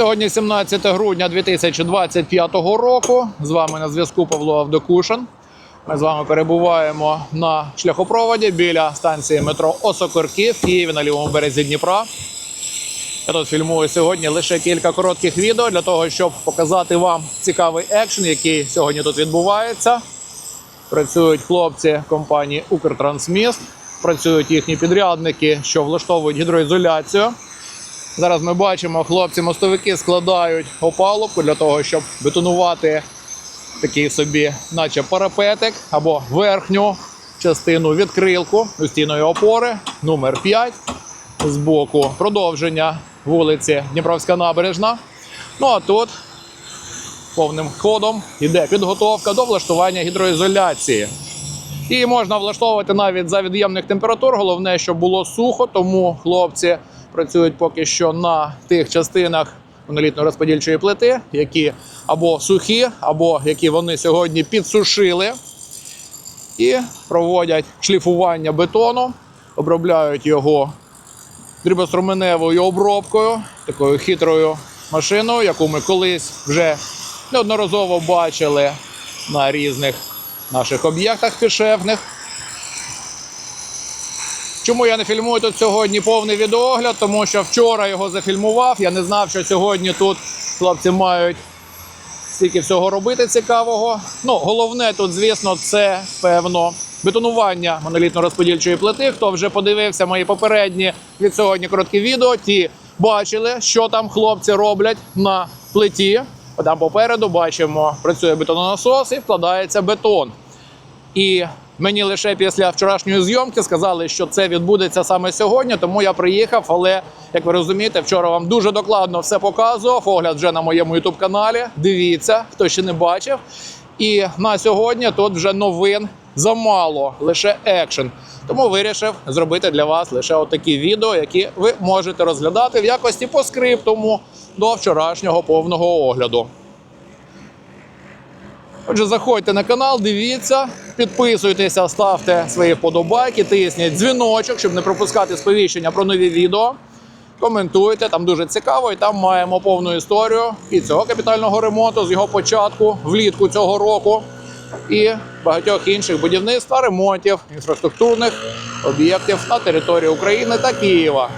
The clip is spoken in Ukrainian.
Сьогодні 17 грудня 2025 року. З вами на зв'язку Павло Авдокушин. Ми з вами перебуваємо на шляхопроводі біля станції метро Осокорки в Києві на лівому березі Дніпра. Я тут фільмую сьогодні лише кілька коротких відео для того, щоб показати вам цікавий екшен, який сьогодні тут відбувається. Працюють хлопці компанії Укртрансміст, працюють їхні підрядники, що влаштовують гідроізоляцію. Зараз ми бачимо, хлопці-мостовики складають опалубку для того, щоб бетонувати такий собі, наче парапетик або верхню частину відкрилку стіною опори номер 5 з боку продовження вулиці Дніпровська набережна. Ну а тут повним ходом йде підготовка до влаштування гідроізоляції. І можна влаштовувати навіть за від'ємних температур. Головне, щоб було сухо, тому хлопці працюють поки що на тих частинах монолітно-розподільчої плити, які або сухі, або які вони сьогодні підсушили, і проводять шліфування бетону, обробляють його дрібоструменевою обробкою, такою хитрою машиною, яку ми колись вже неодноразово бачили на різних наших об'єктах підшефних. Чому я не фільмую тут сьогодні повний відеогляд? Тому що вчора його зафільмував. Я не знав, що сьогодні тут хлопці мають стільки всього робити цікавого. Ну, головне тут, звісно, це певно бетонування монолітно-розподільчої плити. Хто вже подивився мої попередні від сьогодні короткі відео, ті бачили, що там хлопці роблять на плиті. Там попереду бачимо, працює бетононасос і вкладається бетон. І мені лише після вчорашньої зйомки сказали, що це відбудеться саме сьогодні, тому я приїхав. Але як ви розумієте, вчора вам дуже докладно все показував. Огляд вже на моєму youtube каналі. Дивіться, хто ще не бачив. І на сьогодні тут вже новин замало, лише екшен. Тому вирішив зробити для вас лише отакі відео, які ви можете розглядати в якості по скриптуму до вчорашнього повного огляду. Отже, заходьте на канал, дивіться, підписуйтеся, ставте свої вподобайки, тисніть дзвіночок, щоб не пропускати сповіщення про нові відео. Коментуйте, там дуже цікаво, і там маємо повну історію і цього капітального ремонту з його початку влітку цього року, і багатьох інших будівництв та ремонтів інфраструктурних об'єктів на території України та Києва.